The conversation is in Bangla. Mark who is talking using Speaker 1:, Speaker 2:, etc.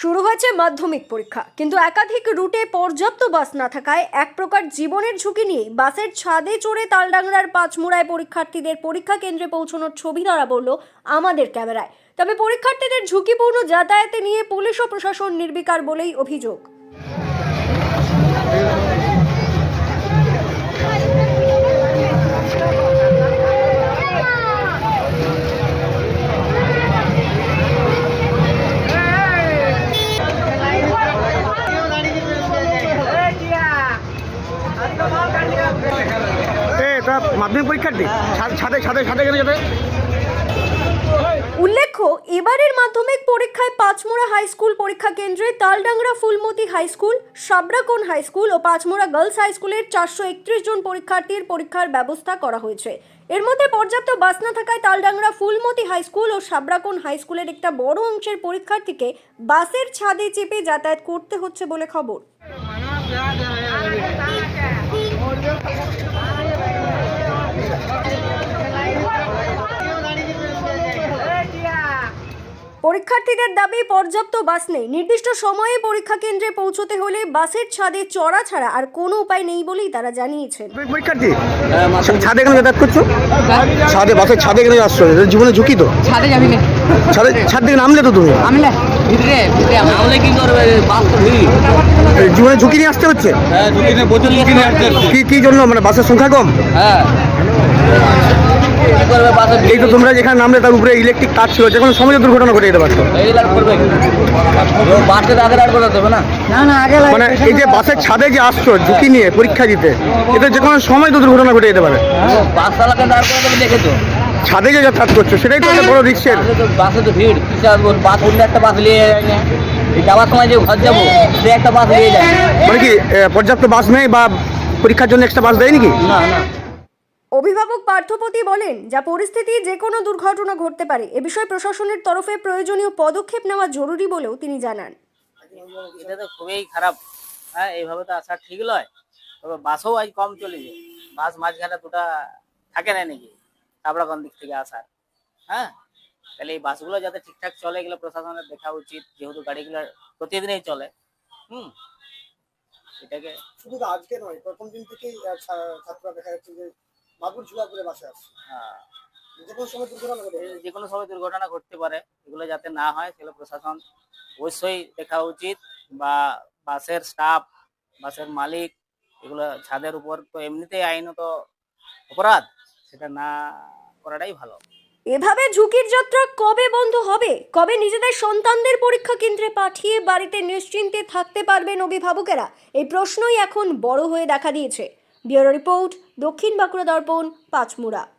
Speaker 1: শুরু হয়েছে মাধ্যমিক পরীক্ষা, কিন্তু একাধিক রুটে পর্যাপ্ত বাস না থাকায় এক প্রকার জীবনের ঝুঁকি নিয়ে বাসের ছাদে চড়ে তালডাংরার পাঁচমুড়ায় পরীক্ষার্থীদের পরীক্ষা কেন্দ্রে পৌঁছানোর ছবি ধরা বলল আমাদের ক্যামেরায়। তবে পরীক্ষার্থীদের ঝুঁকিপূর্ণ যাতায়াতে নিয়ে পুলিশ ও প্রশাসন নির্বিকার বলেই অভিযোগ। উল্লেখ্য, এবারের মাধ্যমিক পরীক্ষায় পাঁচমোড়া হাই স্কুল পরীক্ষা কেন্দ্রে Taldangra Phulmati high school, Sabrakon high school ও পাঁচমোড়া গার্লস হাই স্কুলের চারশো একত্রিশ জন পরীক্ষার্থীর পরীক্ষার ব্যবস্থা করা হয়েছে। এর মধ্যে পর্যাপ্ত বাস না থাকায় তালডাংরা ফুলমতি হাই স্কুল ও সাবরাকোন হাই স্কুলের একটা বড় অংশের পরীক্ষার্থীকে বাসের ছাদে চেপে যাতায়াত করতে হচ্ছে বলে খবর। পরীক্ষার্থীদের দাবি পর্যাপ্ত বাস নেই। নির্দিষ্ট সময়ে পরীক্ষা কেন্দ্রে পৌঁছতে হলে বাসের ছাদে চড়া ছাড়া আর কোনো উপায় নেই বলেই তারা জানিয়েছেন।
Speaker 2: পরীক্ষার্থী? ছাদে কেন যাতায়াত করছ? ছাদে। বাসের ছাদে কেন আসছো জীবনে ঝুঁকি তো।
Speaker 3: ছাদে যাবি
Speaker 2: ছাদে ছাদ থেকে নামলে তো তুমি।
Speaker 3: আমি না ভিতরে ভিতরে
Speaker 4: কি করবে? বাস তো ভিড়।
Speaker 2: জীবনে ঝুঁকি নিয়ে আসতে হচ্ছে?
Speaker 4: হ্যাঁ ঝুঁকি নিয়ে প্রচুর ঝুঁকি নিয়ে আসছে
Speaker 2: কি কি জন্য? মানে বাসের সংখ্যা কম?
Speaker 4: হ্যাঁ। কি করবে বাসে
Speaker 2: এই তো তোমরা যেখানে নামলে তার উপরে ইলেকট্রিক তার ছিল যে কোনো সময় দুর্ঘটনা ঘটে যেতে পারতো। মানে এই যে বাসের ছাদে যে আসছো ঝুঁকি নিয়ে পরীক্ষা দিতে এতে যে কোনো সময় তো দুর্ঘটনা ঘটে যেতে পারে।
Speaker 4: বাস দাঁড় করে দেখেছ
Speaker 2: ছাদে যে যাতায়াত করছ সেটাই তো একটা বড় রিক্সের।
Speaker 4: বাসে তো ভিড় আসব? বাস উঠলে একটা বাস নিয়ে যায় না। যাওয়ার সময় যে ঘর যাব সে একটা বাস নিয়ে যায়
Speaker 2: মানে কি পর্যাপ্ত বাস নেই বা পরীক্ষার জন্য এক্সট্রা বাস দেয় নাকি
Speaker 4: না না।
Speaker 1: অভিভাবক পার্থপতি বলেন যা পরিস্থিতি যে কোনো দুর্ঘটনা ঘটতে পারে এ বিষয়ে প্রশাসনের তরফে প্রয়োজনীয় পদক্ষেপ নেওয়া জরুরি বলেও তিনি জানান।
Speaker 4: এটা তো খুবই খারাপ। হ্যাঁ এইভাবে তো আসা ঠিক নয়। তবে বাসও আজ কম চলেছে। বাস মাঝখানে দুটা থাকে না নাকি? কাবড়াগঞ্জ দিক থেকে আসার। হ্যাঁ? তাহলে এই বাসগুলো যাতে ঠিকঠাক চলে এগুলো প্রশাসনের দেখা উচিত যেহেতু গাড়িগুলো প্রতিদিনই চলে। হুম? এটাকে
Speaker 2: শুধু আজকে নয় প্রথম দিন থেকেই ছাত্ররা দেখা যাচ্ছে যে মাগুর ঝুলা করে বাসে আসছে।
Speaker 4: হ্যাঁ,
Speaker 2: যে কোনো সময় দুর্ঘটনা
Speaker 4: যে কোনো সময় দুর্ঘটনা ঘটতে পারে এগুলো যাতে না হয় সেগুলো প্রশাসন অবশ্যই দেখা উচিত। বা বাসের স্টাফ বাসের মালিক এগুলো ছাদের উপর তো এমনিতেই আইনত অপরাধ। সেটা না করাটাই ভালো।
Speaker 1: এভাবে ঝুঁকির যাত্রা কবে বন্ধ হবে? কবে নিজেদের সন্তানদের পরীক্ষা কেন্দ্রে পাঠিয়ে বাড়িতে নিশ্চিন্তে থাকতে পারবেন অভিভাবকেরা? এই প্রশ্নই এখন বড় হয়ে দেখা দিয়েছে। ব্যুরো রিপোর্ট, দক্ষিণ বাঁকুড়া দর্পণ, পাঁচমুড়া।